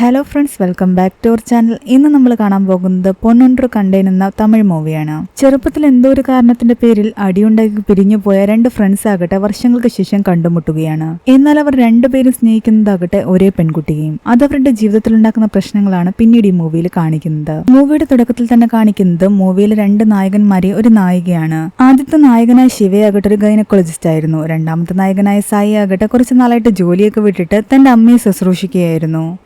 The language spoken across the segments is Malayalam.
Hello friends welcome back to our channel ഇന്ന് നമ്മൾ കാണാൻ പോകുന്നത് പൊന്നൊன்று കണ്ടേൻ എന്ന തമിഴ് മൂവിയാണ്. ചെറുപ്പത്തിൽ എന്തോ ഒരു കാരണത്തിന്റെ പേരിൽ അടിയുണ്ടാക്കി പിരിഞ്ഞു പോയ രണ്ട് ഫ്രണ്ട്സ് ആകട്ടെ വർഷങ്ങൾക്ക് ശേഷം കണ്ടുമുട്ടുകയാണ്. എന്നാൽ അവർ രണ്ടുപേരും സ്നേഹിക്കുന്നതാകട്ടെ ഒരേ പെൺകുട്ടിയെയും. അത് അവരുടെ ജീവിതത്തിൽ ഉണ്ടാക്കുന്ന പ്രശ്നങ്ങളാണ് പിന്നീട് ഈ മൂവിയിൽ കാണിക്കുന്നത്. മൂവിയുടെ തുടക്കത്തിൽ തന്നെ കാണിക്കുന്നത് മൂവിയിലെ രണ്ട് നായകന്മാരെ ഒരു നായികയാണ്. ആദ്യത്തെ നായകനായ ശിവയാകട്ടെ ഒരു ഗൈനക്കോളജിസ്റ്റ് ആയിരുന്നു. രണ്ടാമത്തെ നായകനായ സായി ആകട്ടെ കുറച്ച് നാളായിട്ട് ജോലിയൊക്കെ വിട്ടിട്ട് തന്റെ അമ്മയെ ശുശ്രൂഷിക്കുകയായിരുന്നു.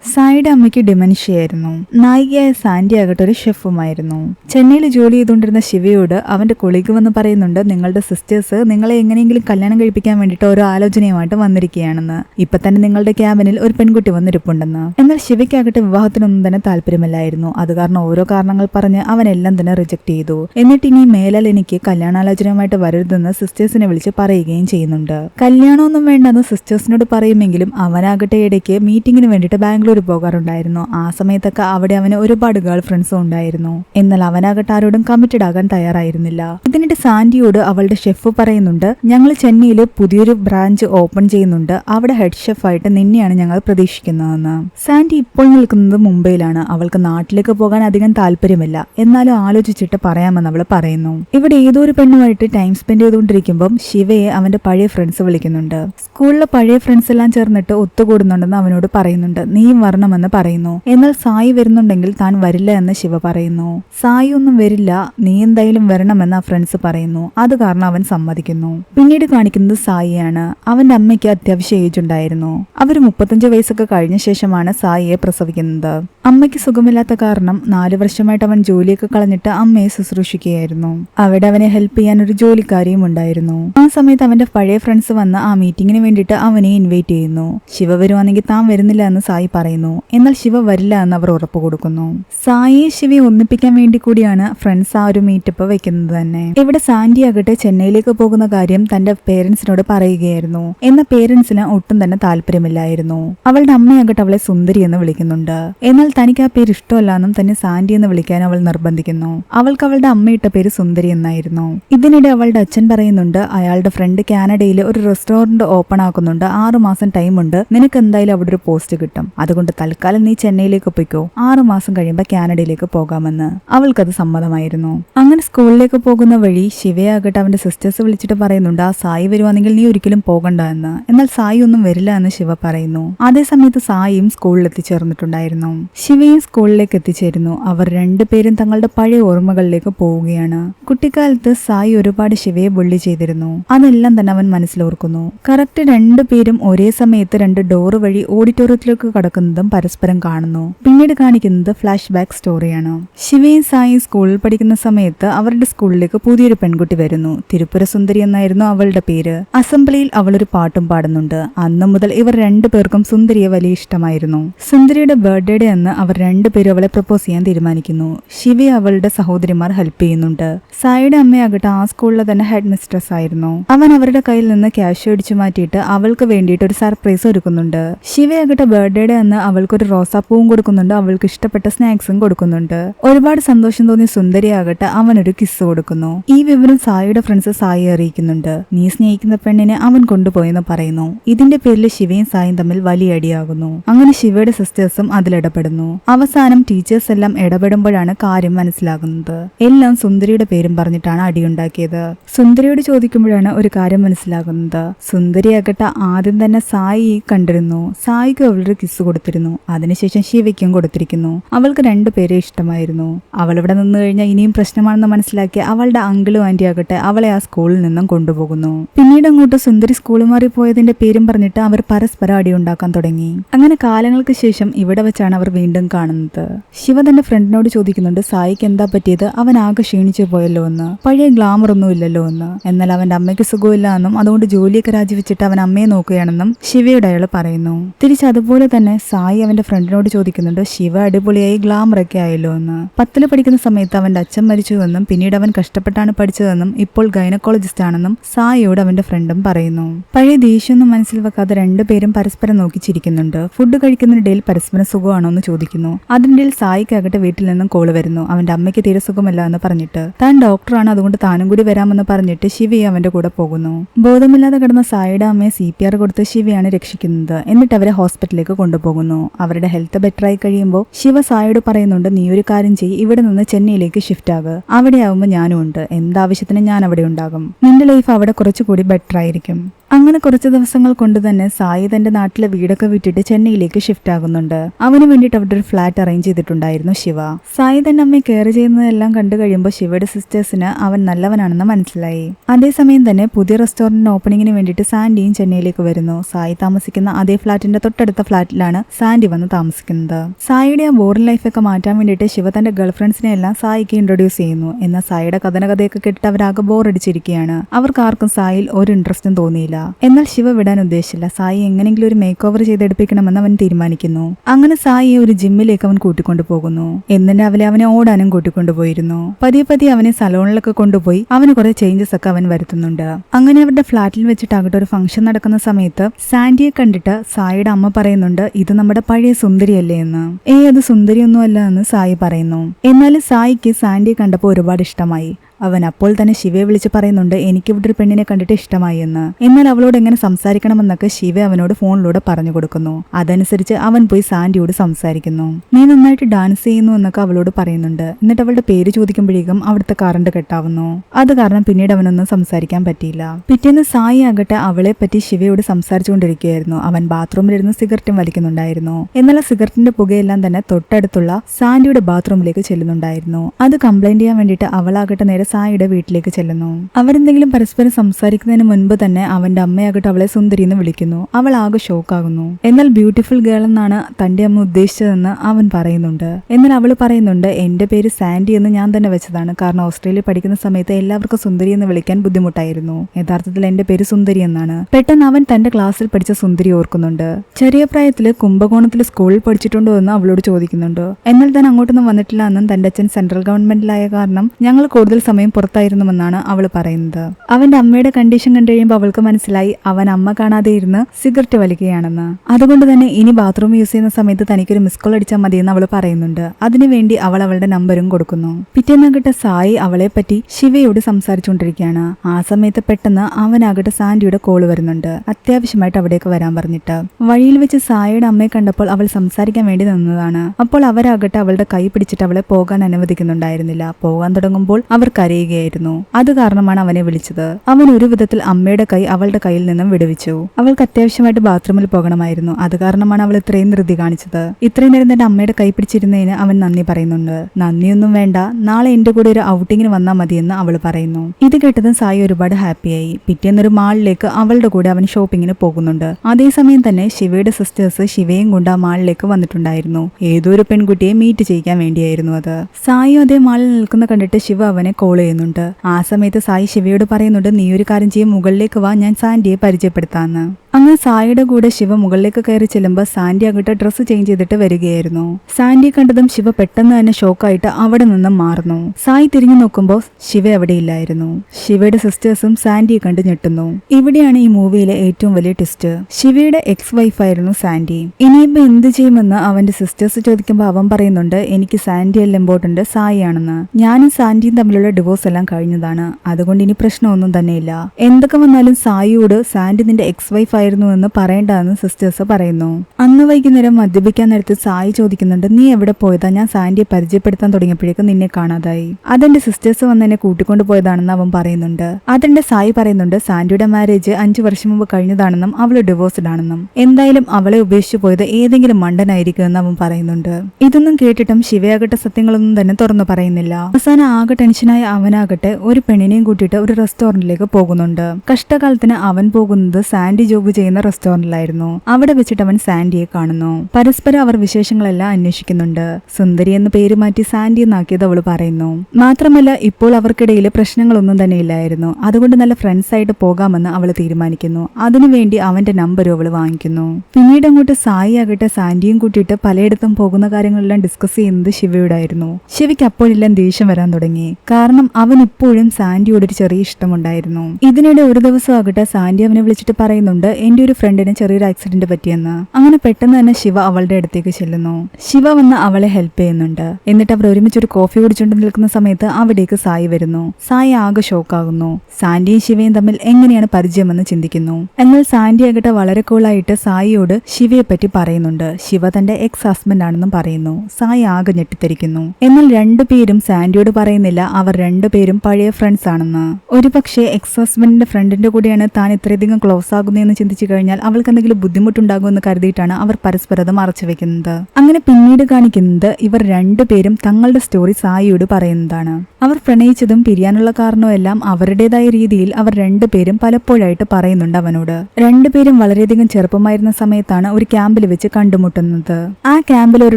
സായിയുടെ അമ്മയ്ക്ക് ഡിമൻഷ്യയായിരുന്നു നായികയായ സാൻഡി ആകട്ടെ ഒരു ഷെഫുമായിരുന്നു. ചെന്നൈയിൽ ജോലി ചെയ്തുകൊണ്ടിരുന്ന ശിവയോട് അവന്റെ കൊളീഗ് വന്ന് പറയുന്നുണ്ട് നിങ്ങളുടെ സിസ്റ്റേഴ്സ് നിങ്ങളെ എങ്ങനെയെങ്കിലും കല്യാണം കഴിപ്പിക്കാൻ വേണ്ടിയിട്ട് ഓരോ ആലോചനയുമായിട്ട് വന്നിരിക്കുകയാണെന്ന്. ഇപ്പൊ തന്നെ നിങ്ങളുടെ ക്യാബിനിൽ ഒരു പെൺകുട്ടി വന്നിരിപ്പുണ്ടെന്ന്. എന്നാൽ ശിവയ്ക്കാകട്ടെ വിവാഹത്തിനൊന്നും തന്നെ താല്പര്യമില്ലായിരുന്നു. അത് കാരണം ഓരോ കാരണങ്ങൾ പറഞ്ഞ് അവനെല്ലാം തന്നെ റിജക്ട് ചെയ്തു. എന്നിട്ട് ഇനി മേലാൽ എനിക്ക് കല്യാണാലോചനയുമായിട്ട് വരരുതെന്ന് സിസ്റ്റേഴ്സിനെ വിളിച്ച് പറയുകയും ചെയ്യുന്നുണ്ട്. കല്യാണമൊന്നും വേണ്ടെന്ന് സിസ്റ്റേഴ്സിനോട് പറയുമെങ്കിലും അവനാകട്ടെ ഇടയ്ക്ക് മീറ്റിംഗിന് വേണ്ടിയിട്ട് ബാംഗ്ലൂർ പോകാറുണ്ടായിരുന്നു ആ സമയത്തൊക്കെ അവിടെ അവന് ഒരുപാട് ഗേൾ ഫ്രണ്ട്സും ഉണ്ടായിരുന്നു. എന്നാൽ അവനാകട്ടെ ആരോടും കമ്മിറ്റഡ് ആകാൻ തയ്യാറായിരുന്നില്ല. ഇതിനിടെ സാൻഡിയോട് അവളുടെ ഷെഫ് പറയുന്നുണ്ട് ഞങ്ങൾ ചെന്നൈയിൽ പുതിയൊരു ബ്രാഞ്ച് ഓപ്പൺ ചെയ്യുന്നുണ്ട്. അവിടെ ഹെഡ് ഷെഫായിട്ട് നിന്നെയാണ് ഞങ്ങൾ പ്രതീക്ഷിക്കുന്നതെന്ന്. സാൻഡി ഇപ്പോൾ നിൽക്കുന്നത് മുംബൈയിലാണ്. അവൾക്ക് നാട്ടിലേക്ക് പോകാൻ അധികം താല്പര്യമില്ല. എന്നാലും ആലോചിച്ചിട്ട് പറയാമെന്ന് അവൾ പറയുന്നു. ഇവിടെ ഏതോ ഒരു പെണ്ണുമായിട്ട് ടൈം സ്പെൻഡ് ചെയ്തുകൊണ്ടിരിക്കുമ്പോൾ ശിവയെ അവന്റെ പഴയ ഫ്രണ്ട്സ് വിളിക്കുന്നുണ്ട്. സ്കൂളിലെ പഴയ ഫ്രണ്ട്സ് എല്ലാം ചേർന്നിട്ട് ഒത്തുകൂടുന്നുണ്ടെന്ന് അവനോട് പറയുന്നുണ്ട്. നീയും വരണമെന്ന്. പറയുന്നു. എന്നാൽ സായി വരുന്നുണ്ടെങ്കിൽ താൻ വരില്ല എന്ന് ശിവ പറയുന്നു. സായി ഒന്നും വരില്ല. നീ എന്തായാലും വരണമെന്ന് ആ ഫ്രണ്ട്സ് പറയുന്നു. അത് കാരണം അവൻ സമ്മതിക്കുന്നു. പിന്നീട് കാണിക്കുന്നത് സായിയാണ്. അവന്റെ അമ്മയ്ക്ക് അത്യാവശ്യം ഏജ് ഉണ്ടായിരുന്നു. അവർ മുപ്പത്തഞ്ച് വയസ്സൊക്കെ കഴിഞ്ഞ ശേഷമാണ് സായിയെ പ്രസവിക്കുന്നത്. അമ്മയ്ക്ക് സുഖമില്ലാത്ത കാരണം നാലു വർഷമായിട്ട് അവൻ ജോലിയൊക്കെ കളഞ്ഞിട്ട് അമ്മയെ ശുശ്രൂഷിക്കുകയായിരുന്നു. അവിടെ അവനെ ഹെൽപ്പ് ചെയ്യാൻ ഒരു ജോലിക്കാരിയും ഉണ്ടായിരുന്നു. ആ സമയത്ത് അവന്റെ പഴയ ഫ്രണ്ട്സ് വന്ന് ആ മീറ്റിങ്ങിന് വേണ്ടിയിട്ട് അവനെ ഇൻവൈറ്റ് ചെയ്യുന്നു. ശിവ വരുവാണെങ്കിൽ താൻ വരുന്നില്ല എന്ന് സായി പറയുന്നു. എന്നാൽ ശിവ വരില്ല എന്ന് അവർ ഉറപ്പ് കൊടുക്കുന്നു. സായിയെ ശിവയെ ഒന്നിപ്പിക്കാൻ വേണ്ടി കൂടിയാണ് ഫ്രണ്ട്സ് ആ ഒരു മീറ്റപ്പ് വെക്കുന്നത് തന്നെ. ഇവിടെ സാൻഡി ആകട്ടെ ചെന്നൈയിലേക്ക് പോകുന്ന കാര്യം തന്റെ പേരൻസിനോട് പറയുകയായിരുന്നു. എന്ന പേരൻസിന് ഒട്ടും തന്നെ താല്പര്യമില്ലായിരുന്നു. അവളുടെ അമ്മയാകട്ടെ അവളെ സുന്ദരി എന്ന് വിളിക്കുന്നുണ്ട്. എന്നാൽ തനിക്ക് ആ പേര് ഇഷ്ടമല്ല എന്നും തന്നെ സാൻഡി എന്ന് വിളിക്കാൻ അവൾ നിർബന്ധിക്കുന്നു. അവൾക്ക് അവളുടെ അമ്മയിട്ട പേര് സുന്ദരി എന്നായിരുന്നു. ഇതിനിടെ അവളുടെ അച്ഛൻ പറയുന്നുണ്ട് അയാളുടെ ഫ്രണ്ട് കാനഡയിൽ ഒരു റെസ്റ്റോറന്റ് ഓപ്പൺ ആക്കുന്നുണ്ട്. ആറു മാസം ടൈം ഉണ്ട്. നിനക്ക് എന്തായാലും അവിടെ ഒരു പോസ്റ്റ് കിട്ടും. അതുകൊണ്ട് തൽക്കാലം നീ ചെന്നൈയിലേക്ക് പോയിക്കോ. ആറു മാസം കഴിയുമ്പോൾ കാനഡയിലേക്ക് പോകാമെന്ന്. അവൾക്കത് സമ്മതമായിരുന്നു. അങ്ങനെ സ്കൂളിലേക്ക് പോകുന്ന വഴി ശിവയാകട്ടെ അവന്റെ സിസ്റ്റേഴ്സ് വിളിച്ചിട്ട് പറയുന്നുണ്ട് ആ സായി വരുവാണെങ്കിൽ നീ ഒരിക്കലും പോകണ്ട എന്ന്. എന്നാൽ സായി ഒന്നും വരില്ല എന്ന് ശിവ പറയുന്നു. അതേ സമയത്ത് സായിയും സ്കൂളിൽ എത്തിച്ചേർന്നിട്ടുണ്ടായിരുന്നു ശിവയും സ്കൂളിലേക്ക് എത്തിച്ചേരുന്നു. അവർ രണ്ടുപേരും തങ്ങളുടെ പഴയ ഓർമ്മകളിലേക്ക് പോവുകയാണ്. കുട്ടിക്കാലത്ത് സായി ഒരുപാട് ശിവയെ ബുള്ളി ചെയ്തിരുന്നു. അതെല്ലാം തന്നെ അവൻ മനസ്സിലോർക്കുന്നു കറക്റ്റ് രണ്ടുപേരും ഒരേ സമയത്ത് രണ്ട് ഡോറ് വഴി ഓഡിറ്റോറിയത്തിലേക്ക് കടക്കുന്നതും പരസ്പരം കാണുന്നു. പിന്നീട് കാണിക്കുന്നത് ഫ്ലാഷ് ബാക്ക് സ്റ്റോറിയാണ്. ശിവയും സായി സ്കൂളിൽ പഠിക്കുന്ന സമയത്ത് അവരുടെ സ്കൂളിലേക്ക് പുതിയൊരു പെൺകുട്ടി വരുന്നു. തിരുപ്പുര സുന്ദരി എന്നായിരുന്നു അവളുടെ പേര്. അസംബ്ലിയിൽ അവൾ ഒരു പാട്ടും പാടുന്നുണ്ട്. അന്നു മുതൽ ഇവർ രണ്ടുപേർക്കും സുന്ദരിയെ വലിയ ഇഷ്ടമായിരുന്നു. സുന്ദരിയുടെ ബർത്ത്ഡേ അന്ന് അവർ രണ്ടുപേരും അവളെ പ്രപ്പോസ് ചെയ്യാൻ തീരുമാനിക്കുന്നു. ശിവി അവളുടെ സഹോദരിമാർ ഹെൽപ്പ് ചെയ്യുന്നുണ്ട്. സായിയുടെ അമ്മയാകട്ടെ ആ സ്കൂളിലെ തന്നെ ഹെഡ് മിസ്ട്രസ് ആയിരുന്നു. അവൻ അവരുടെ കയ്യിൽ നിന്ന് ക്യാഷ് അടിച്ചു മാറ്റിയിട്ട് അവൾക്ക് വേണ്ടിയിട്ട് ഒരു സർപ്രൈസ് ഒരുക്കുന്നുണ്ട്. ശിവയാകട്ടെ ബർത്ത്ഡേയുടെ അന്ന് അവൾക്ക് ഒരു റോസാപ്പൂവും കൊടുക്കുന്നുണ്ട്. അവൾക്ക് ഇഷ്ടപ്പെട്ട സ്നാക്സും കൊടുക്കുന്നുണ്ട്. ഒരുപാട് സന്തോഷം തോന്നിയ സുന്ദരിയാകട്ടെ അവനൊരു കിസ് കൊടുക്കുന്നു. ഈ വിവരം സായിയുടെ ഫ്രണ്ട്സ് സായി അറിയിക്കുന്നുണ്ട്. നീ സ്നേഹിക്കുന്ന പെണ്ണിനെ അവൻ കൊണ്ടുപോയെന്ന് പറയുന്നു. ഇതിന്റെ പേരിൽ ശിവയും സായും തമ്മിൽ വലിയ അടിയാകുന്നു. അങ്ങനെ ശിവയുടെ സിസ്റ്റേഴ്സും അതിലിടപെടുന്നു അവസാനം ടീച്ചേഴ്സ് എല്ലാം ഇടപെടുമ്പോഴാണ് കാര്യം മനസ്സിലാകുന്നത്. എല്ലാം സുന്ദരിയുടെ പേരും പറഞ്ഞിട്ടാണ് അടിയുണ്ടാക്കിയത്. സുന്ദരിയോട് ചോദിക്കുമ്പോഴാണ് ഒരു കാര്യം മനസ്സിലാകുന്നത്. സുന്ദരിയാകട്ടെ ആദ്യം തന്നെ സായി കണ്ടിരുന്നു. സായിക്ക് അവളൊരു കിസ് കൊടുത്തിരുന്നു. അതിനുശേഷം ശിവയ്ക്കും കൊടുത്തിരിക്കുന്നു. അവൾക്ക് രണ്ടുപേരെ ഇഷ്ടമായിരുന്നു. അവൾ ഇവിടെ നിന്ന് കഴിഞ്ഞാൽ ഇനിയും പ്രശ്നമാണെന്ന് മനസ്സിലാക്കി അവളുടെ അങ്കിളും ആന്റി ആകട്ടെ അവളെ ആ സ്കൂളിൽ നിന്നും കൊണ്ടുപോകുന്നു. പിന്നീട് അങ്ങോട്ട് സുന്ദരി സ്കൂൾ മാറിപ്പോയതിന്റെ പേരും പറഞ്ഞിട്ട് അവർ പരസ്പരം അടിയുണ്ടാക്കാൻ തുടങ്ങി. അങ്ങനെ കാലങ്ങൾക്ക് ശേഷം ഇവിടെ വെച്ചാണ് അവർ വീണ്ടും കാണുന്നത്. ശിവ തന്റെ ഫ്രണ്ടിനോട് ചോദിക്കുന്നുണ്ട് സായിക്ക് എന്താ പറ്റിയത്? അവൻ ആകെ ക്ഷീണിച്ചു പോയല്ലോ എന്ന്. പഴയ ഗ്ലാമർ ഒന്നും ഇല്ലല്ലോ എന്ന്. എന്നാൽ അവന്റെ അമ്മയ്ക്ക് സുഖമില്ല എന്നും അതുകൊണ്ട് ജോലിയൊക്കെ രാജിവെച്ചിട്ട് അവൻ അമ്മയെ നോക്കുകയാണെന്നും ശിവയുടെ അയാൾ പറയുന്നു. തിരിച്ച് അതുപോലെ തന്നെ സായി അവന്റെ ഫ്രണ്ടിനോട് ചോദിക്കുന്നുണ്ട് ശിവ അടിപൊളിയായി ഗ്ലാമർ ഒക്കെ ആയല്ലോ എന്ന്. പത്തിൽ പഠിക്കുന്ന സമയത്ത് അവന്റെ അച്ഛൻ മരിച്ചുവെന്നും പിന്നീട് അവൻ കഷ്ടപ്പെട്ടാണ് പഠിച്ചതെന്നും ഇപ്പോൾ ഗൈനക്കോളജിസ്റ്റ് ആണെന്നും സായിയോട് അവന്റെ ഫ്രണ്ടും പറയുന്നു. പഴയ ദേഷ്യമൊന്നും മനസ്സിൽ വെക്കാതെ രണ്ടുപേരും പരസ്പരം നോക്കി ചിരിക്കുന്നുണ്ട്. ഫുഡ് കഴിക്കുന്നതിനിടയിൽ പരസ്പരം സുഖമാണോ എന്ന് ചോദിക്കുന്നു ചോദിക്കുന്നു. അതിനിടയിൽ സായിക്കാകട്ടെ വീട്ടിൽ നിന്നും കോൾ വരുന്നു. അവന്റെ അമ്മയ്ക്ക് തീരെ സുഖമല്ല എന്ന് പറഞ്ഞിട്ട്. താൻ ഡോക്ടറാണ് അതുകൊണ്ട് താനും കൂടി വരാമെന്ന് പറഞ്ഞിട്ട് ശിവി അവന്റെ കൂടെ പോകുന്നു. ബോധമില്ലാതെ കിടന്ന സായിയുടെ അമ്മയെ സി പി ആർ കൊടുത്ത് ശിവയാണ് രക്ഷിക്കുന്നത്. എന്നിട്ട് അവരെ ഹോസ്പിറ്റലിലേക്ക് കൊണ്ടുപോകുന്നു. അവരുടെ ഹെൽത്ത് ബെറ്റർ ആയി കഴിയുമ്പോൾ ശിവ സായോട് പറയുന്നുണ്ട് നീ ഒരു കാര്യം ചെയ്യ്. ഇവിടെ നിന്ന് ചെന്നൈയിലേക്ക് ഷിഫ്റ്റ് ആകുക അവിടെ ആവുമ്പോൾ ഞാനും ഉണ്ട്. എന്താവശ്യത്തിന് ഞാൻ അവിടെ ഉണ്ടാകും. നിന്റെ ലൈഫ് അവിടെ കുറച്ചുകൂടി ബെറ്റർ ആയിരിക്കും. അങ്ങനെ കുറച്ച് ദിവസങ്ങൾ കൊണ്ട് തന്നെ സായി തന്റെ നാട്ടിലെ വീടൊക്കെ വിട്ടിട്ട് ചെന്നൈയിലേക്ക് ഷിഫ്റ്റ് ആകുന്നുണ്ട്. അവന് വേണ്ടിയിട്ട് അവിടെ ഒരു ഫ്ലാറ്റ് അറേഞ്ച് ചെയ്തിട്ടുണ്ടായിരുന്നു ശിവ. സായി തന്റെ അമ്മയെ കെയർ ചെയ്യുന്നതെല്ലാം കണ്ടു കഴിയുമ്പോൾ ശിവയുടെ സിസ്റ്റേഴ്സിന് അവൻ നല്ലവനാണെന്ന് മനസ്സിലായി. അതേസമയം തന്നെ പുതിയ റെസ്റ്റോറന്റ് ഓപ്പണിങ്ങിന് വേണ്ടിയിട്ട് സാൻഡിയും ചെന്നൈയിലേക്ക് വരുന്നു. സായി താമസിക്കുന്ന അതേ ഫ്ലാറ്റിന്റെ തൊട്ടടുത്ത ഫ്ലാറ്റിലാണ് സാൻഡി വന്ന് താമസിക്കുന്നത്. സായിയുടെ ആ ബോറിംഗ് ലൈഫൊക്കെ മാറ്റാൻ വേണ്ടിയിട്ട് ശിവ തന്റെ ഗേൾ ഫ്രണ്ട്സിനെ എല്ലാം സായിക്ക് ഇൻട്രൊഡ്യൂസ് ചെയ്യുന്നു. എന്നാൽ സായിയുടെ കഥനകഥയൊക്കെ കേട്ട് കേട്ടിട്ട് അവരാകെ ബോറടിച്ചിരിക്കുകയാണ്. അവർക്ക് ആർക്കും സായിൽ ഒരു ഇൻട്രസ്റ്റും തോന്നിയില്ല. എന്നാൽ ശിവ വിടാൻ ഉദ്ദേശിച്ചില്ല. സായി എങ്ങനെയെങ്കിലും ഒരു മേക്ക് ഓവർ ചെയ്തെടുപ്പിക്കണമെന്ന് അവൻ തീരുമാനിക്കുന്നു. അങ്ങനെ സായിയെ ഒരു ജിമ്മിലേക്ക് അവൻ കൂട്ടിക്കൊണ്ടു പോകുന്നു. എന്നും രാവിലെ അവനെ ഓടാനും കൂട്ടിക്കൊണ്ടുപോയിരുന്നു പതിയെ പതിയെ അവനെ സലോണിലൊക്കെ കൊണ്ടുപോയി അവന് കുറെ ചേഞ്ചസ് ഒക്കെ അവൻ വരുത്തുന്നുണ്ട്. അങ്ങനെ അവരുടെ ഫ്ലാറ്റിൽ വെച്ചിട്ടാകട്ടെ ഒരു ഫംഗ്ഷൻ നടക്കുന്ന സമയത്ത് സാൻഡിയെ കണ്ടിട്ട് സായിയുടെ അമ്മ പറയുന്നുണ്ട് ഇത് നമ്മുടെ പഴയ സുന്ദരിയല്ലേ എന്ന്. ഏ അത് സുന്ദരിയൊന്നുമല്ല എന്ന് സായി പറയുന്നു. എന്നാൽ സായിക്ക് സാൻഡിയെ കണ്ടപ്പോൾ ഒരുപാട് ഇഷ്ടമായി. അവൻ അപ്പോൾ തന്നെ ശിവയെ വിളിച്ച് പറയുന്നുണ്ട് എനിക്ക് ഇവിടെ ഒരു പെണ്ണിനെ കണ്ടിട്ട് ഇഷ്ടമായി എന്ന്. എന്നാൽ അവളോട് എങ്ങനെ സംസാരിക്കണമെന്നൊക്കെ ശിവ അവനോട് ഫോണിലൂടെ പറഞ്ഞു കൊടുക്കുന്നു. അതനുസരിച്ച് അവൻ പോയി സാൻഡിയോട് സംസാരിക്കുന്നു. നീ നന്നായിട്ട് ഡാൻസ് ചെയ്യുന്നു എന്നൊക്കെ അവളോട് പറയുന്നുണ്ട്. എന്നിട്ട് അവളുടെ പേര് ചോദിക്കുമ്പോഴേക്കും അവിടുത്തെ കറണ്ട് കെട്ടാവുന്നു. അത് കാരണം പിന്നീട് അവനൊന്നും സംസാരിക്കാൻ പറ്റിയില്ല. പിറ്റേന്ന് സായി ആകട്ടെ അവളെ പറ്റി ശിവയോട് സംസാരിച്ചുകൊണ്ടിരിക്കുകയായിരുന്നു. അവൻ ബാത്റൂമിലിരുന്ന് സിഗരറ്റും വലിക്കുന്നുണ്ടായിരുന്നു. എന്നാൽ ആ സിഗരറ്റിന്റെ പുകയെല്ലാം തന്നെ തൊട്ടടുത്തുള്ള സാൻഡിയുടെ ബാത്റൂമിലേക്ക് ചെല്ലുന്നുണ്ടായിരുന്നു. അത് കംപ്ലൈന്റ് ചെയ്യാൻ വേണ്ടിയിട്ട് അവളാകട്ടെ നേരെ സായിയുടെ വീട്ടിലേക്ക് ചെല്ലുന്നു. അവരെന്തെങ്കിലും പരസ്പരം സംസാരിക്കുന്നതിന് മുൻപ് തന്നെ അവന്റെ അമ്മയാകട്ടെ അവളെ സുന്ദരി എന്ന് വിളിക്കുന്നു. അവൾ ആകെ ഷോക്കാകുന്നു. എന്നാൽ ബ്യൂട്ടിഫുൾ ഗേൾ എന്നാണ് തന്റെ അമ്മ ഉദ്ദേശിച്ചതെന്ന് അവൻ പറയുന്നുണ്ട്. എന്നാൽ അവൾ പറയുന്നുണ്ട് എന്റെ പേര് സാൻഡി എന്ന് ഞാൻ തന്നെ വെച്ചതാണ്. കാരണം ഓസ്ട്രേലിയ പഠിക്കുന്ന സമയത്ത് എല്ലാവർക്കും സുന്ദരി എന്ന് വിളിക്കാൻ ബുദ്ധിമുട്ടായിരുന്നു. യഥാർത്ഥത്തിൽ എന്റെ പേര് സുന്ദരി എന്നാണ്. പെട്ടെന്ന് അവൻ തന്റെ ക്ലാസ്സിൽ പഠിച്ച സുന്ദരി ഓർക്കുന്നുണ്ട്. ചെറിയ പ്രായത്തിൽ കുംഭകോണത്തിൽ സ്കൂളിൽ പഠിച്ചിട്ടുണ്ടോ എന്ന് അവളോട് ചോദിക്കുന്നുണ്ട്. എന്നാൽ താൻ അങ്ങോട്ടൊന്നും വന്നിട്ടില്ല എന്നും തന്റെ അച്ഛൻ സെൻട്രൽ ഗവൺമെന്റിലായ കാരണം ഞങ്ങൾ കൂടുതൽ സമയം പുറത്തായിരുന്നുവെന്നാണ് അവൾ പറയുന്നത്. അവന്റെ അമ്മയുടെ കണ്ടീഷൻ കണ്ടുകഴിയുമ്പോൾ അവൾക്ക് മനസ്സിലായി അവൻ അമ്മ കാണാതെ ഇരുന്ന് സിഗരറ്റ് വലിക്കുകയാണെന്ന്. അതുകൊണ്ട് തന്നെ ഇനി ബാത്റൂം യൂസ് ചെയ്യുന്ന സമയത്ത് തനിക്കൊരു മിസ് കോൾ അടിച്ചാൽ മതിയെന്ന് അവൾ പറയുന്നുണ്ട്. അതിനുവേണ്ടി അവൾ അവളുടെ നമ്പരും കൊടുക്കുന്നു. പിറ്റേന്നാകട്ടെ സായി അവളെ പറ്റി ശിവയോട് സംസാരിച്ചുകൊണ്ടിരിക്കുകയാണ്. ആ സമയത്ത് പെട്ടെന്ന് അവനാകട്ടെ സാൻഡിയുടെ കോൾ വരുന്നുണ്ട്. അത്യാവശ്യമായിട്ട് അവിടേക്ക് വരാൻ പറഞ്ഞിട്ട്. വഴിയിൽ വെച്ച് സായിയുടെ അമ്മയെ കണ്ടപ്പോൾ അവൾ സംസാരിക്കാൻ വേണ്ടി നിന്നതാണ്. അപ്പോൾ അവരാകട്ടെ അവളുടെ കൈ പിടിച്ചിട്ട് അവളെ പോകാൻ അനുവദിക്കുന്നുണ്ടായിരുന്നില്ല. പോകാൻ തുടങ്ങുമ്പോൾ അവർ കരയുകയായിരുന്നു. അത് കാരണമാണ് അവനെ വിളിച്ചത്. അവൻ ഒരു വിധത്തിൽ അമ്മയുടെ കൈ അവളുടെ കയ്യിൽ നിന്നും വിടുവിച്ചു. അവൾക്ക് അത്യാവശ്യമായിട്ട് ബാത്റൂമിൽ പോകണമായിരുന്നു. അത് കാരണമാണ് അവൾ ഇത്രയും ധൃതി കാണിച്ചത്. ഇത്രയും നേരം തന്റെ അമ്മയുടെ കൈ പിടിച്ചിരുന്നതിന് അവൻ നന്ദി പറയുന്നുണ്ട്. നന്ദിയൊന്നും വേണ്ട. നാളെ എന്റെ കൂടെ ഒരു ഔട്ടിങ്ങിന് വന്നാൽ മതിയെന്ന് അവൾ പറയുന്നു. ഇത് കേട്ടതും സായി ഒരുപാട് ഹാപ്പിയായി. പിറ്റേന്നൊരു മാളിലേക്ക് അവളുടെ കൂടെ അവൻ ഷോപ്പിങ്ങിന് പോകുന്നുണ്ട്. അതേസമയം തന്നെ ശിവയുടെ സിസ്റ്റേഴ്സ് ശിവയും കൊണ്ട് ആ മാളിലേക്ക് വന്നിട്ടുണ്ടായിരുന്നു. ഏതോ ഒരു പെൺകുട്ടിയെ മീറ്റ് ചെയ്യിക്കാൻ വേണ്ടിയായിരുന്നു അത്. സായി അതേ മാളിൽ നിൽക്കുന്ന കണ്ടിട്ട് ശിവ അവനെ കോൾ ചെയ്യുന്നുണ്ട്. ആ സമയത്ത് സായി ശിവയോട് പറയുന്നുണ്ട് നീ ഒരു കാര്യം ചെയ്യും മുകളിലേക്ക് വാ ഞാൻ സാൻഡിയെ പരിചയപ്പെടുത്താന്ന്. അങ്ങനെ സായിയുടെ കൂടെ ശിവ മുകളിലേക്ക് കയറി ചെല്ലുമ്പോൾ സാൻഡി അങ്ങോട്ട് ഡ്രസ്സ് ചേഞ്ച് ചെയ്തിട്ട് വരികയായിരുന്നു. സാൻഡി കണ്ടതും ശിവ പെട്ടെന്ന് തന്നെ ഷോക്കായിട്ട് അവിടെ നിന്നും മാറുന്നു. സായി തിരിഞ്ഞു നോക്കുമ്പോൾ ശിവ അവിടെ ഇല്ലായിരുന്നു. ശിവയുടെ സിസ്റ്റേഴ്സും സാൻഡിയെ കണ്ട് ഞെട്ടുന്നു. ഇവിടെയാണ് ഈ മൂവിയിലെ ഏറ്റവും വലിയ ട്വിസ്റ്റ് ശിവയുടെ എക്സ് വൈഫായിരുന്നു സാൻഡി ഇനിയിപ്പോ എന്ത് ചെയ്യുമെന്ന് അവന്റെ സിസ്റ്റേഴ്സ് ചോദിക്കുമ്പോൾ അവൻ പറയുന്നുണ്ട് എനിക്ക് സാൻഡി അല്ല ഇമ്പോർട്ടന്റ് സായി ആണെന്ന് ഞാനും സാൻഡിയും തമ്മിലുള്ള ഡിവോഴ്സ് എല്ലാം കഴിഞ്ഞതാണ്. അതുകൊണ്ട് ഇനി പ്രശ്നമൊന്നും തന്നെയില്ല. എന്തൊക്കെ വന്നാലും സായിയോട് സാൻഡി നിന്റെ എക്സ് വൈഫ് ആയിരുന്നു എന്ന് പറയേണ്ടതെന്ന് സിസ്റ്റേഴ്സ് പറയുന്നു. അന്ന് വൈകുന്നേരം മദ്യപിക്കാൻ നേരത്ത് സായി ചോദിക്കുന്നുണ്ട് നീ എവിടെ പോയതാ? ഞാൻ സാൻഡിയെ പരിചയപ്പെടുത്താൻ തുടങ്ങിയപ്പോഴേക്കും നിന്നെ കാണാതായി. അതെന്റെ സിസ്റ്റേഴ്സ് വന്ന് എന്നെ കൂട്ടിക്കൊണ്ടു പോയതാണെന്ന് അവൻ പറയുന്നുണ്ട്. അതെന്റെ സായി പറയുന്നുണ്ട് സാൻഡിയുടെ മാരേജ് അഞ്ചു വർഷം മുമ്പ് കഴിഞ്ഞതാണെന്നും അവൾ ഡിവോഴ്സ്ഡ് ആണെന്നും. എന്തായാലും അവളെ ഉപേക്ഷിച്ചു പോയത് ഏതെങ്കിലും മണ്ടനായിരിക്കും എന്ന് അവൻ പറയുന്നുണ്ട്. ഇതൊന്നും കേട്ടിട്ടും ശിവയാകട്ടെ സത്യങ്ങളൊന്നും തന്നെ തുറന്നു പറയുന്നില്ല. അവസാനം ആകെ ടെൻഷനായ അവനാകട്ടെ ഒരു പെണ്ണിനെയും കൂട്ടിയിട്ട് ഒരു റെസ്റ്റോറന്റിലേക്ക് പോകുന്നുണ്ട്. കഷ്ടകാലത്തിന് അവൻ പോകുന്നത് സാൻഡി ജോബ് ചെയ്യുന്ന റെസ്റ്റോറന്റിലായിരുന്നു. അവിടെ വെച്ചിട്ട് അവൻ സാൻഡിയെ കാണുന്നു. പരസ്പരം അവർ വിശേഷങ്ങളെല്ലാം അന്വേഷിക്കുന്നുണ്ട്. സുന്ദരി എന്ന് പേര് മാറ്റി സാൻഡി എന്നാക്കിയത് അവൾ പറയുന്നു. മാത്രമല്ല ഇപ്പോൾ അവർക്കിടയിൽ പ്രശ്നങ്ങളൊന്നും തന്നെ ഇല്ലായിരുന്നു. അതുകൊണ്ട് നല്ല ഫ്രണ്ട്സ് ആയിട്ട് പോകാമെന്ന് അവൾ തീരുമാനിക്കുന്നു. അതിനുവേണ്ടി അവന്റെ നമ്പരും അവൾ വാങ്ങിക്കുന്നു. പിന്നീട് അങ്ങോട്ട് സായി ആകട്ടെ സാൻഡിയും കൂട്ടിയിട്ട് പലയിടത്തും പോകുന്ന കാര്യങ്ങളെല്ലാം ഡിസ്കസ് ചെയ്യുന്നത് ശിവയോടായിരുന്നു. ശിവയ്ക്ക് അപ്പോഴെല്ലാം ദേഷ്യം വരാൻ തുടങ്ങി. കാരണം അവൻ ഇപ്പോഴും സാൻഡിയോട് ഒരു ചെറിയ ഇഷ്ടമുണ്ടായിരുന്നു. ഇതിനിടെ ഒരു ദിവസം ആകട്ടെ സാൻഡി അവനെ വിളിച്ചിട്ട് പറയുന്നുണ്ട് എന്റെ ഒരു ഫ്രണ്ടിന് ചെറിയൊരു ആക്സിഡന്റ് പറ്റിയെന്ന്. അങ്ങനെ പെട്ടെന്ന് തന്നെ ശിവ അവളുടെ അടുത്തേക്ക് ചെല്ലുന്നു. ശിവ വന്ന് അവളെ ഹെൽപ്പ് ചെയ്യുന്നുണ്ട്. എന്നിട്ട് അവർ ഒരുമിച്ച് ഒരു കോഫി കുടിച്ചുകൊണ്ട് നിൽക്കുന്ന സമയത്ത് അവിടേക്ക് സായി വരുന്നു. സായി ആകെ ഷോക്കാകുന്നു സാന്റിയും ശിവയും തമ്മിൽ എങ്ങനെയാണ് പരിചയമെന്ന് ചിന്തിക്കുന്നു. എന്നാൽ സാന്റി ആകട്ടെ വളരെ കൂളായിട്ട് സായിയോട് ശിവയെ പറ്റി പറയുന്നുണ്ട്. ശിവ തന്റെ എക്സ് ഹസ്ബൻഡ് ആണെന്നും പറയുന്നു. സായി ആകെ ഞെട്ടിത്തെരിക്കുന്നു. എന്നാൽ രണ്ടുപേരും സാന്റിയോട് പറയുന്നില്ല. അവർ രണ്ടുപേരും പഴയ ഫ്രണ്ട്സ് ആണെന്ന്. ഒരുപക്ഷെ എക്സ് ഹസ്ബൻഡിന്റെ ഫ്രണ്ടിന്റെ കൂടെയാണ് താൻ ഇത്രയധികം ക്ലോസ് ആകുന്നതെന്ന് ചിന്തിച്ചു കഴിഞ്ഞാൽ അവൾക്ക് എന്തെങ്കിലും ബുദ്ധിമുട്ടുണ്ടാകുമെന്ന് കരുതിയിട്ടാണ് അവർ പരസ്പരം മറച്ചു വെക്കുന്നത്. അങ്ങനെ പിന്നീട് കാണിക്കുന്നത് ഇവർ രണ്ടുപേരും തങ്ങളുടെ സ്റ്റോറി സായിയോട് പറയുന്നതാണ്. അവർ പ്രണയിച്ചതും പിരിയാനുള്ള കാരണവുമെല്ലാം അവരുടേതായ രീതിയിൽ അവർ രണ്ടുപേരും പലപ്പോഴായിട്ട് പറയുന്നുണ്ട് അവനോട്. രണ്ടുപേരും വളരെയധികം ചെറുപ്പമായിരുന്ന സമയത്താണ് ഒരു ക്യാമ്പിൽ വെച്ച് കണ്ടുമുട്ടുന്നത്. ആ ക്യാമ്പിൽ ഒരു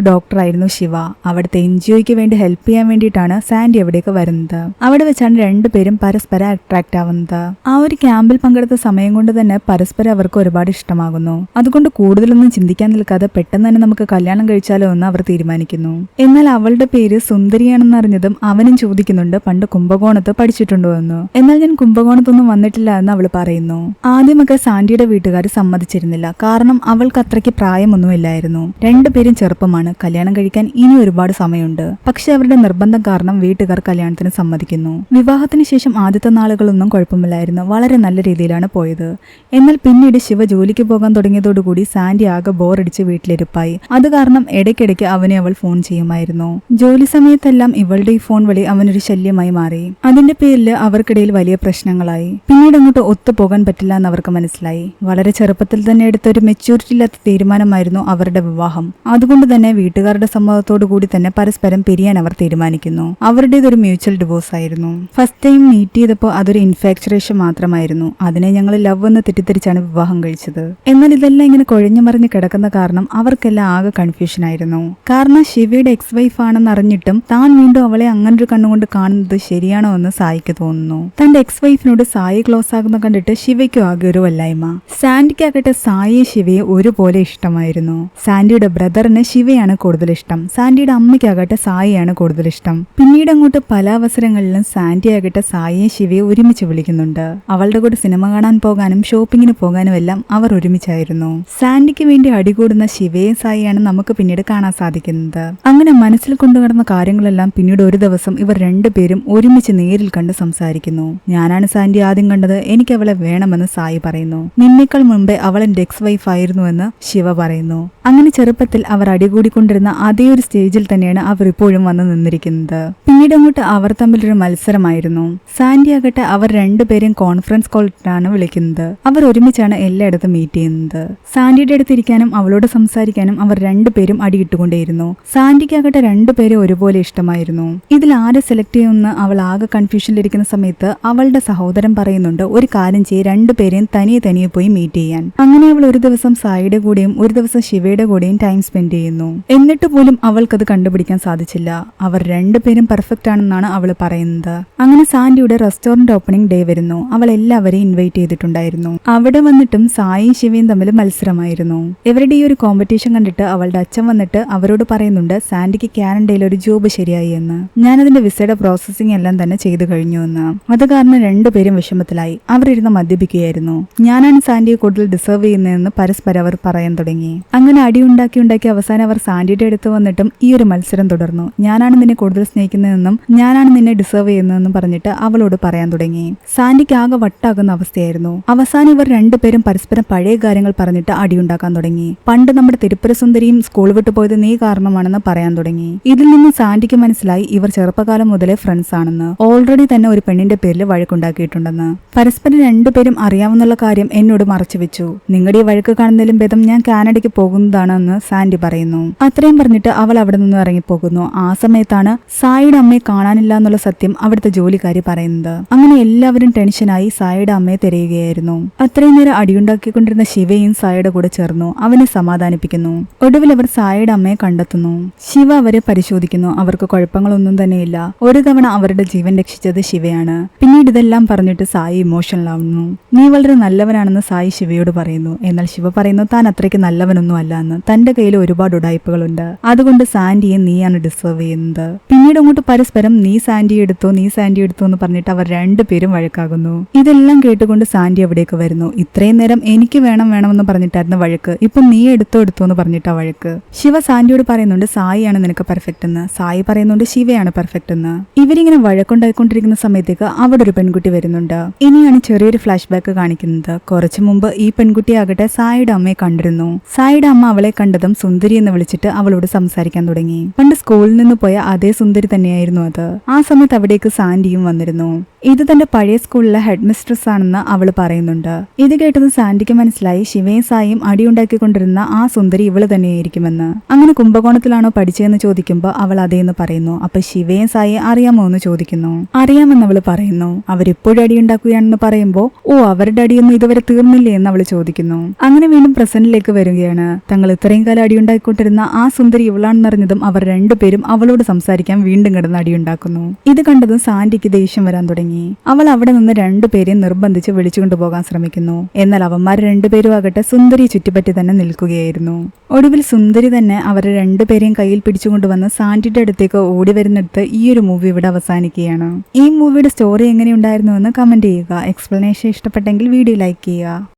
ഡോക്ടറായിരുന്നു ശിവ. അവിടുത്തെ എൻ ജി ഒക്ക് വേണ്ടി ഹെൽപ്പ് ചെയ്യാൻ വേണ്ടിയിട്ടാണ് സാൻഡി അവിടേക്ക് വരുന്നത്. അവിടെ വെച്ചാണ് രണ്ടുപേരും പരസ്പരം അട്രാക്ട് ആവുന്നത്. ആ ഒരു ക്യാമ്പിൽ പങ്കെടുത്ത സമയം കൊണ്ട് തന്നെ പരസ്പരം അവർക്ക് ഒരുപാട് ഇഷ്ടമാകുന്നു. അതുകൊണ്ട് കൂടുതലൊന്നും ചിന്തിക്കാൻ നിൽക്കാതെ പെട്ടെന്ന് തന്നെ നമുക്ക് കല്യാണം കഴിച്ചാലോ എന്ന് അവർ തീരുമാനിക്കുന്നു. എന്നാൽ അവളുടെ പേര് സുന്ദരിയാണെന്ന് അറിഞ്ഞതും അവനും ചോദിക്കുന്നുണ്ട് പണ്ട് കുംഭകോണത്ത് പഠിച്ചിട്ടുണ്ടോ എന്ന് എന്നാൽ ഞാൻ കുംഭകോണത്തൊന്നും വന്നിട്ടില്ല എന്ന് അവൾ പറയുന്നു. ആദ്യമൊക്കെ സാന്റിയുടെ വീട്ടുകാർ സമ്മതിച്ചിരുന്നില്ല. കാരണം അവൾക്ക് അത്രയ്ക്ക് പ്രായമൊന്നുമില്ലായിരുന്നു. രണ്ടുപേരും ചെറുപ്പമാണ്. കല്യാണം കഴിക്കാൻ ഇനി ഒരുപാട് സമയമുണ്ട്. പക്ഷെ അവരുടെ നിർബന്ധം കാരണം വീട്ടുകാർ കല്യാണത്തിന് സമ്മതിക്കുന്നു. വിവാഹത്തിന് ശേഷം ആദ്യത്തെ നാളുകളൊന്നും കുഴപ്പമില്ലായിരുന്നു. വളരെ നല്ല രീതിയിലാണ് പോയത്. എന്നാൽ പിന്നീട് ശിവ ജോലിക്ക് പോകാൻ തുടങ്ങിയതോടുകൂടി സാന്റി ആകെ ബോറടിച്ച് വീട്ടിലിരുപ്പായി. അത് കാരണം ഇടയ്ക്കിടയ്ക്ക് അവനെ അവൾ ഫോൺ ചെയ്യുമായിരുന്നു. ജോലി സമയത്തെല്ലാം ഇവളുടെ ഈ ഫോൺ വിളി അവനൊരു ശല്യമായി മാറി. അതിന്റെ പേരിൽ അവർക്കിടയിൽ വലിയ പ്രശ്നങ്ങളായി. പിന്നീട് അങ്ങോട്ട് ഒത്തുപോകാൻ പറ്റില്ല എന്ന് അവർക്ക് മനസ്സിലായി. വളരെ ചെറുപ്പത്തിൽ തന്നെ എടുത്ത ഒരു മെച്യൂരിറ്റി ഇല്ലാത്ത തീരുമാനമായിരുന്നു അവരുടെ വിവാഹം. അതുകൊണ്ട് തന്നെ വീട്ടുകാരുടെ സമ്മതത്തോടു കൂടി തന്നെ പരസ്പരം പിരിയാൻ അവർ തീരുമാനിക്കുന്നു. അവരുടേതൊരു മ്യൂച്വൽ ഡിവോഴ്സ് ആയിരുന്നു. ഫസ്റ്റ് ടൈം മീറ്റ് ചെയ്തപ്പോൾ അതൊരു ഇൻഫാക്ചറേഷൻ മാത്രമായിരുന്നു. അതിനെ ഞങ്ങൾ ലവ് എന്ന് തെറ്റിദ്ധരിച്ചാണ് വിവാഹം കഴിച്ചത്. എന്നാൽ ഇതെല്ലാം ഇങ്ങനെ കൊഴിഞ്ഞു മറിഞ്ഞ് കിടക്കുന്ന കാരണം അവർക്കെല്ലാം ആകെ കൺഫ്യൂഷൻ ആയിരുന്നു. കാരണം ശിവയുടെ എക്സ് വൈഫ് ആണെന്ന് അറിഞ്ഞിട്ടും താൻ വീണ്ടും അവളെ അങ്ങനൊരു കണ്ണുകൊണ്ട് കാണുന്നത് ശരിയാണോ എന്ന് സായിക്ക് തോന്നുന്നു. തന്റെ എക്സ് വൈഫിനോട് സായി ക്ലോസ് ആകുന്ന കണ്ടിട്ട് ശിവയ്ക്കും ആകെ ഒരു വല്ലായ്മ. സാൻഡിക്കാകട്ടെ സായിയെ ശിവയെ ഒരുപോലെ ഇഷ്ടമായിരുന്നു. സാൻഡിയുടെ ബ്രദറിന് ശിവയാണ് കൂടുതൽ ഇഷ്ടം. സാൻഡിയുടെ അമ്മയ്ക്കാകട്ടെ സായിയാണ് കൂടുതൽ ഇഷ്ടം. പിന്നീട് അങ്ങോട്ട് പല അവസരങ്ങളിലും സാൻഡി ആകട്ടെ സായിയെ ശിവയെ ഒരുമിച്ച് വിളിക്കുന്നുണ്ട്. അവളുടെ കൂടെ സിനിമ കാണാൻ പോകാനും ഷോപ്പിങ്ങിന് പോകാനും എല്ലാം അവർ ഒരുമിച്ചായിരുന്നു. സാൻഡിക്ക് വേണ്ടി അടികൂടുന്ന ശിവയെ സായിയാണ് നമുക്ക് പിന്നീട് കാണാൻ സാധിക്കുന്നത്. അങ്ങനെ മനസ്സിൽ കൊണ്ടുനടന്ന കാര്യങ്ങളെല്ലാം പിന്നീട് ഒരു ദിവസം ഇവർ രണ്ടുപേരും ഒരുമിച്ച് നേരിൽ കണ്ട് സംസാരിക്കുന്നു. ഞാനാണ് സാൻഡി ആദ്യം കണ്ടത്. എനിക്ക് അവളെ വേണമെന്ന് സായി പറയുന്നു. നിന്നേക്കാൾ മുമ്പേ എന്റെ എക്സ് വൈഫ് ആയിരുന്നുവെന്ന് ശിവ പറയുന്നു. അങ്ങനെ ചെറുപ്പത്തിൽ അവർ അടികൂടിക്കൊണ്ടിരുന്ന അതേ ഒരു സ്റ്റേജിൽ തന്നെയാണ് അവർ ഇപ്പോഴും വന്ന് നിന്നിരിക്കുന്നത്. പിന്നീട് അങ്ങോട്ട് അവർ തമ്മിലൊരു മത്സരമായിരുന്നു. സാൻഡി ആകട്ടെ അവർ രണ്ടുപേരും കോൺഫറൻസ് കോളിലാണ് വിളിക്കുന്നത്. അവർ ഒരുമിച്ചാണ് എല്ലായിടത്തും മീറ്റ് ചെയ്യുന്നത്. സാൻഡിയുടെ അടുത്ത് ഇരിക്കാനും അവളോട് സംസാരിക്കാനും അവർ രണ്ടുപേരും അടിയിട്ടുകൊണ്ടേയിരുന്നു. സാൻഡിക്കാകട്ടെ രണ്ടുപേരെ ഒരുപോലെ ഇഷ്ടമായിരുന്നു. ഇതിൽ ആരെ സെലക്ട് ചെയ്യുമെന്ന് അവൾ ആകെ കൺഫ്യൂഷനിലിരിക്കുന്ന സമയത്ത് അവളുടെ സഹോദരൻ പറയുന്നുണ്ട് ഒരു കാര്യം ചെയ്യ് രണ്ടുപേരെയും തനിയെ തനിയെ പോയി മീറ്റ് ചെയ്യാൻ. അങ്ങനെ അവൾ ഒരു ദിവസം സായിയുടെ കൂടെയും ഒരു ദിവസം ശിവയുടെ കൂടെയും ടൈം സ്പെൻഡ് ചെയ്യുന്നു. എന്നിട്ട് പോലും അവൾക്കത് കണ്ടുപിടിക്കാൻ സാധിച്ചില്ല. അവർ രണ്ടുപേരും പെർഫെക്റ്റ് ആണെന്നാണ് അവൾ പറയുന്നത്. അങ്ങനെ സാൻഡിയുടെ റെസ്റ്റോറന്റ് ഓപ്പണിംഗ് ഡേ വരുന്നു. അവൾ എല്ലാവരെയും ഇൻവൈറ്റ് ചെയ്തിട്ടുണ്ടായിരുന്നു. അവിടെ വന്നിട്ടും സായിയും ശിവയും തമ്മിൽ മത്സരമായിരുന്നു. ഇവരുടെ ഈ ഒരു കോമ്പറ്റീഷൻ കണ്ടിട്ട് അവളുടെ അച്ഛൻ വന്നിട്ട് അവരോട് പറയുന്നുണ്ട് സാൻഡിക്ക് കാനഡയിൽ ഒരു ജോബ് ശരിയായി എന്ന്. ഞാനതിന്റെ വിസയുടെ പ്രോസസ്സിംഗ് എല്ലാം തന്നെ ചെയ്തു കഴിഞ്ഞു എന്ന്. അത് കാരണം രണ്ടുപേരും വിഷമത്തിലായി. അവരിരുന്ന് മദ്യപിക്കുകയായിരുന്നു. ഞാനാണ് സാൻഡിയെ കൂടുതൽ ഡിസേർവ് ചെയ്യുന്നതെന്ന് പരസ്പരം അവർ പറയാൻ തുടങ്ങി. അങ്ങനെ അടി ഉണ്ടാക്കി ഉണ്ടാക്കി അവസാനം അവർ സാൻഡിയുടെ അടുത്ത് വന്നിട്ടും ഈ ഒരു മത്സരം തുടർന്നു. ഞാനാണ് നിന്നെ കൂടുതൽ സ്നേഹിക്കുന്നതെന്നും ഞാനാണ് നിന്നെ ഡിസേർവ് ചെയ്യുന്നതെന്നും പറഞ്ഞിട്ട് അവളോട് പറയാൻ തുടങ്ങി. സാൻഡിക്ക് ആകെ വട്ടാകുന്ന അവസ്ഥയായിരുന്നു. അവസാനം ഇവർ രണ്ടുപേരും പരസ്പരം പഴയ കാര്യങ്ങൾ പറഞ്ഞിട്ട് അടിയുണ്ടാക്കാൻ തുടങ്ങി. പണ്ട് നമ്മുടെ തിരുപ്പുര സുന്ദരിയും സ്കൂൾ വിട്ടു പോയത് നീ കാരണമാണെന്ന് പറയാൻ തുടങ്ങി. ഇതിൽ നിന്ന് സാൻഡിക്ക് മനസ്സിലായി ഇവർ ചെറുപ്പകാലം മുതലേ ഫ്രണ്ട്സ് ആണെന്ന്. ഓൾറെഡി തന്നെ ഒരു പെണ്ണിന്റെ പേരിൽ വഴക്കുണ്ടാക്കിയിട്ടുണ്ടെന്ന്. പരസ്പരം രണ്ടുപേരും അറിയാവുന്നുള്ള കാര്യം എന്നോട് മറച്ചു വെച്ചു. നിങ്ങളുടെ ഈ വഴക്ക് കാണുന്നതിലും ഭേദം ഞാൻ കാനഡയ്ക്ക് പോകുന്നതാണെന്ന് സാൻഡി പറയുന്നു. അത്രയും പറഞ്ഞിട്ട് അവൾ അവിടെ നിന്ന് ഇറങ്ങിപ്പോകുന്നു. ആ സമയത്താണ് സായിയുടെ അമ്മയെ കാണാനില്ല എന്നുള്ള സത്യം അവിടുത്തെ ജോലിക്കാരി പറയുന്നത്. അങ്ങനെ എല്ലാവരും ടെൻഷനായി സായിയുടെ അമ്മയെ തിരയുകയായിരുന്നു. അത്രയും നേരം അടിയുണ്ടാക്കിക്കൊണ്ടിരുന്ന ശിവയും സായിയുടെ കൂടെ ചേർന്നു. അവനെ സമാധാനിപ്പിക്കുന്നു. ഒടുവിൽ അവർ സായിയുടെ അമ്മയെ കണ്ടെത്തുന്നു. ശിവ അവരെ പരിശോധിക്കുന്നു. അവർക്ക് കുഴപ്പങ്ങളൊന്നും തന്നെയില്ല. ഒരു തവണ അവരുടെ ജീവൻ രക്ഷിച്ചത് ശിവയാണ്. പിന്നീട് ഇതെല്ലാം പറഞ്ഞിട്ട് സായി ഇമോഷണൽ ആവുന്നു. നീ വളരെ നല്ലവനാണെന്ന് സായി ശിവയോട് പറയുന്നു. എന്നാൽ ശിവ പറയുന്നു താൻ അത്രയ്ക്ക് നല്ലവനൊന്നും അല്ല എന്ന്. തന്റെ കയ്യിൽ ഒരുപാട് ഉടായ്പകളുണ്ട്. അതുകൊണ്ട് സാൻഡിയെ നീയാണ് ഡിസേർവ് ചെയ്യുന്നത്. പിന്നീട് അങ്ങോട്ട് പരസ്പരം നീ സാൻഡി എടുത്തോ നീ സാൻഡി എടുത്തോ എന്ന് പറഞ്ഞിട്ട് അവർ രണ്ടുപേരും വഴക്കാകുന്നു. ഇതെല്ലാം കേട്ടുകൊണ്ട് സാൻഡി അവിടേക്ക് വരുന്നു. ഇത്രയും നേരം എനിക്ക് വേണം വേണമെന്ന് പറഞ്ഞിട്ടായിരുന്നു വഴക്ക്. ഇപ്പൊ നീ എടുത്തോ എടുത്തോ എന്ന് പറഞ്ഞിട്ടാ വഴക്ക്. ശിവ സാൻഡിയോട് പറയുന്നുണ്ട് സായിയാണ് നിനക്ക് പെർഫെക്റ്റ് എന്ന്. സായി പറയുന്നുണ്ട് ശിവയാണ് പെർഫെക്റ്റ് എന്ന്. ഇവരിങ്ങനെ വഴക്കുണ്ടായിക്കൊണ്ടിരിക്കുന്ന സമയത്തേക്ക് അവിടെ ഒരു പെൺകുട്ടി വരുന്നുണ്ട്. ഇനിയാണ് ചെറിയൊരു ഫ്ലാഷ് ബാക്ക് കാണിക്കുന്നത്. കുറച്ചു മുമ്പ് ഈ പെൺകുട്ടിയാകട്ടെ സായിയുടെ അമ്മയെ കണ്ടിരുന്നു. സായിയുടെ അമ്മ അവളെ കണ്ടതും സുന്ദരി എന്ന് വിളിച്ചിട്ട് അവളോട് സംസാരിക്കാൻ തുടങ്ങി. പണ്ട് സ്കൂളിൽ നിന്ന് പോയ അതേ സുന്ദരി തന്നെയായിരുന്നു അത്. ആ സമയത്ത് അവിടേക്ക് സാൻഡിയും വന്നിരുന്നു. ഇത് തന്റെ പഴയ സ്കൂളിലെ ഹെഡ് മിസ്ട്രസ് ആണെന്ന് അവൾ പറയുന്നുണ്ട്. ഇത് കേട്ടത് സാൻഡിക്ക് മനസ്സിലായി ശിവയും സായും അടിയുണ്ടാക്കിക്കൊണ്ടിരുന്ന ആ സുന്ദരി ഇവൾ തന്നെയായിരിക്കുമെന്ന്. അങ്ങനെ കുംഭകോണത്തിലാണോ പഠിച്ചതെന്ന് ചോദിക്കുമ്പോൾ അവൾ അതേന്ന് പറയുന്നു. അപ്പൊ ശിവയും സായി അറിയാമോ എന്ന് ചോദിക്കുന്നു. അറിയാമെന്ന് അവൾ പറയുന്നു. അവരിപ്പോഴും അടിയുണ്ടാക്കുകയാണെന്ന് പറയുമ്പോൾ ഓ അവരുടെ അടിയൊന്നും ഇതുവരെ തീർന്നില്ലേ എന്ന് അവൾ ചോദിക്കുന്നു. അങ്ങനെ വീണ്ടും പ്രസന്റിലേക്ക് വരികയാണ്. തങ്ങൾ ഇത്രയും കാലം അടിയുണ്ടാക്കിക്കൊണ്ടിരുന്ന ആ സുന്ദരി ഇവളാണെന്നറിഞ്ഞതും അവർ രണ്ടുപേരും അവളോട് സംസാരിക്കാൻ വീണ്ടും കിടന്ന് അടിയുണ്ടാക്കുന്നു. ഇത് കണ്ടതും സാൻഡിക്ക് ദേഷ്യം വരാൻ തുടങ്ങി. അവൾ അവിടെ നിന്ന് രണ്ടുപേരെയും നിർബന്ധിച്ച് വിളിച്ചുകൊണ്ടു പോകാൻ ശ്രമിക്കുന്നു. എന്നാൽ അവന്മാർ രണ്ടുപേരും ആകട്ടെ സുന്ദരി ചുറ്റിപ്പറ്റി തന്നെ നിൽക്കുകയായിരുന്നു. ഒടുവിൽ സുന്ദരി തന്നെ അവരെ രണ്ടുപേരെയും കയ്യിൽ പിടിച്ചുകൊണ്ടുവന്ന് സാന്റിയുടെ അടുത്തേക്ക് ഓടി വരുന്നിടത്ത് ഈ ഒരു മൂവി ഇവിടെ അവസാനിക്കുകയാണ്. ഈ മൂവിയുടെ സ്റ്റോറി എങ്ങനെയുണ്ടായിരുന്നു എന്ന് കമന്റ് ചെയ്യുക. എക്സ്പ്ലനേഷൻ ഇഷ്ടപ്പെട്ടെങ്കിൽ വീഡിയോ ലൈക്ക് ചെയ്യുക.